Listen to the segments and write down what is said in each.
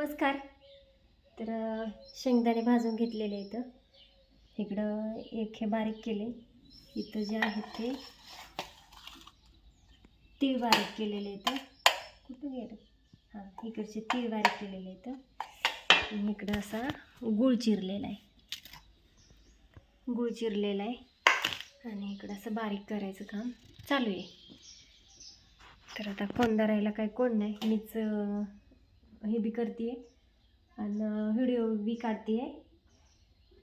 नमस्कार. तर शेंगदाणे भाजून घेतलेले इथं इकडं एक हे बारीक केले. इथं जे आहेत ते तीळ बारीक केलेले इथं कुठं गेलं हां इकडचे तीळ बारीक केलेले इथं इकडं असा गुळ चिरलेला आहे. गुळ चिरलेला आहे. आणि इकडं असं बारीक करायचं काम चालू आहे. तर आता फोन धरायला काय कोण नाही. मीच हे बी करते आणि व्हिडिओ बी काढते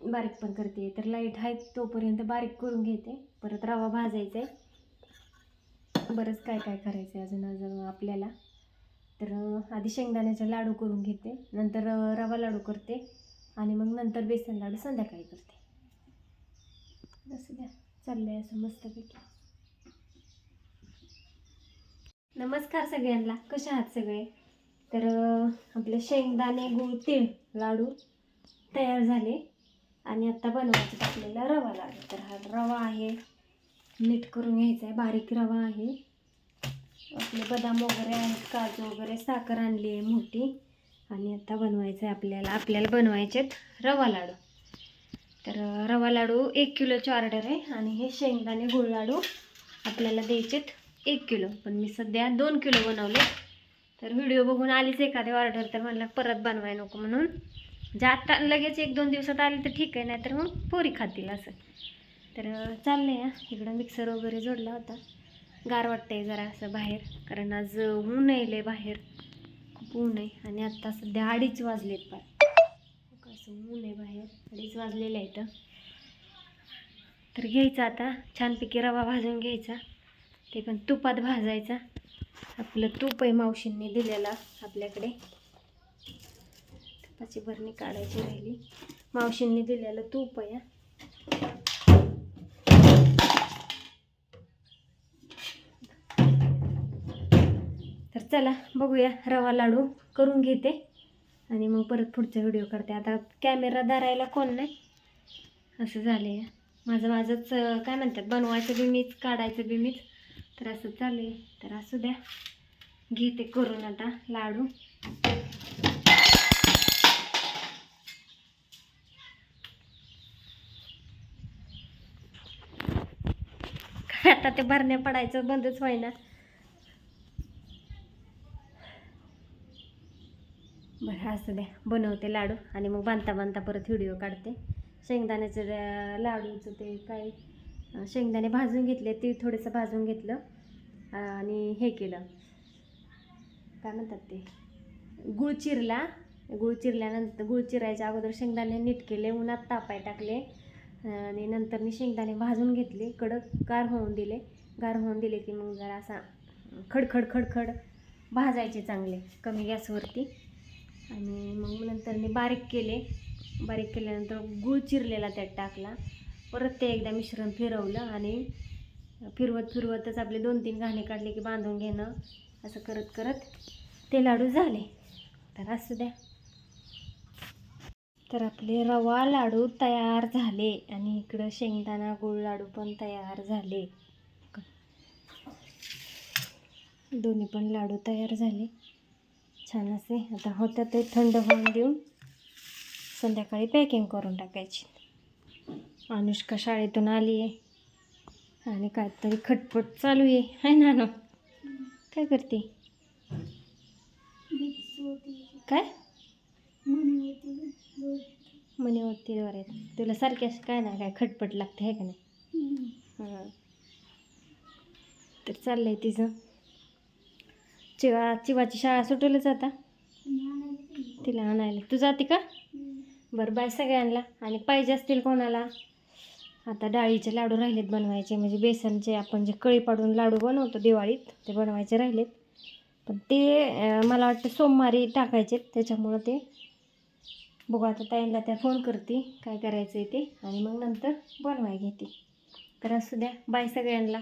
बारीक पण करते तर लाइट आहे तोपर्यंत बारीक करून घेते. परत रवा भाजायचा आहे बरंच काय काय करायचं आहे अजून अजून आपल्याला. तर आधी शेंगदाण्याचे लाडू करून घेते. नंतर रवा लाडू करते. आणि मग नंतर बेसन लाडू संध्याकाळी करते. असं द्या. चाललं आहे असं मस्तपैकी. नमस्कार सगळ्यांना. कसे आहात सगळे? तर आपले शेंगदाणे गूळ तीळ लाडू तयार झाले. आणि आत्ता बनवायचे आपल्याला रवा लाडू. तर हा रवा आहे नीट करून घ्यायचा आहे. बारीक रवा आहे. आपले बदाम वगैरे आहेत काजू वगैरे साखर आणली आहे मोठी. आणि आता बनवायचं आहे आपल्याला आपल्याला बनवायचे आहेत रवा लाडू. तर रवा लाडू एक किलोची ऑर्डर आहे. आणि हे शेंगदाणे गुळ लाडू आपल्याला द्यायचेत एक किलो. पण मी सध्या दोन किलो बनवले. तर व्हिडिओ बघून आलीच एखादी ऑर्डर तर म्हणलं परत बनवाय नको म्हणून. जे आत्ता लगेच एक दोन दिवसात आली तर ठीक आहे नाही तर मग पोरी खातील असं. तर चाललं आहे इकडं मिक्सर वगैरे जोडला होता. गार वाटतंय जरा असं बाहेर. कारण आज ऊन येईल बाहेर. खूप ऊन आहे. आणि आत्ता सध्या अडीच वाजलेत पार. असं ऊन आहे बाहेर. अडीच वाजलेले आहेत. तर घ्यायचा आता. छानपैकी रवा भाजून घ्यायचा. ते पण तुपात भाजायचा. आपलं तूप आहे मावशींनी दिलेला आपल्याकडे. तुपाची भरणी काढायची राहिली. मावशींनी दिलेलं तूप आहे तर चला बघूया रवा लाडू करून घेते. आणि मग परत पुढचा व्हिडिओ करते आता कॅमेरा धरायला कोण नाही. असं झालं आहे माझं माझंच काय म्हणतात बनवायचं बी मीच काढायचं बी मीच. तर असं चालू आहे. तर असू द्या. घेते करून आता लाडू. काय आता ते भरण्या पडायचं बंदच व्हायना बरं असू द्या. बनवते लाडू आणि मग बांधता बांधता परत व्हिडिओ काढते. शेंगदाण्याचं लाडूचं ते काही शेंगदाणे भाजून घेतले ते थोडंसं भाजून घेतलं आणि हे केलं. काय म्हणतात ते? गुळ चिरला. गुळ चिरल्यानंतर गुळ चिरायच्या अगोदर शेंगदाणे नीट केले उन्हात तापाय टाकले आणि नंतर मी शेंगदाणे भाजून घेतले कडक गार होऊन दिले. गार होऊन दिले की मग जरा असा खडखड खडखड भाजायचे चांगले कमी गॅसवरती. आणि मग नंतर मी बारीक केले. बारीक केल्यानंतर गूळ चिरलेला त्यात टाकला. परत ते एकदा मिश्रण फिरवलं आणि फिरवत फिरवतच आपले दोन तीन घाणे काढले की बांधून घेणं असं करत करत ते लाडू झाले. तर असू द्या. तर आपले रवा लाडू तयार झाले आणि इकडं शेंगदाणा गुळ लाडू पण तयार झाले. दोन्ही पण लाडू तयार झाले. छान असे. आता होत्या ते थंड होऊन देऊन संध्याकाळी पॅकिंग करून टाकायची. अनुष्का शाळेतून आली आहे. आणि काहीतरी खटपट चालू आहे. हाय ना ना काय करते? काय? मनीवरती वर आहेत तुला सारखी अशी काय नाही काय खटपट लागते आहे का नाही? हां. तर चाललंय तिचं. चिवा चिवाची शाळा सुटवलीच आता. तिला आणायला. तू जाते का? बरं बाय सगळ्यांना. आणि पाहिजे असतील कोणाला आता डाळीचे लाडू राहिलेत बनवायचे. म्हणजे बेसनचे आपण जे कळी पाडून लाडू बनवतो दिवाळीत ते बनवायचे राहिलेत. पण ते मला वाटतं सोमवारी टाकायचे त्याच्यामुळं ते बघू आता ताईंना त्या फोन करते काय करायचं आहे ते. आणि मग नंतर बनवाय घेते. तर असू द्या. बाय सगळ्यांना.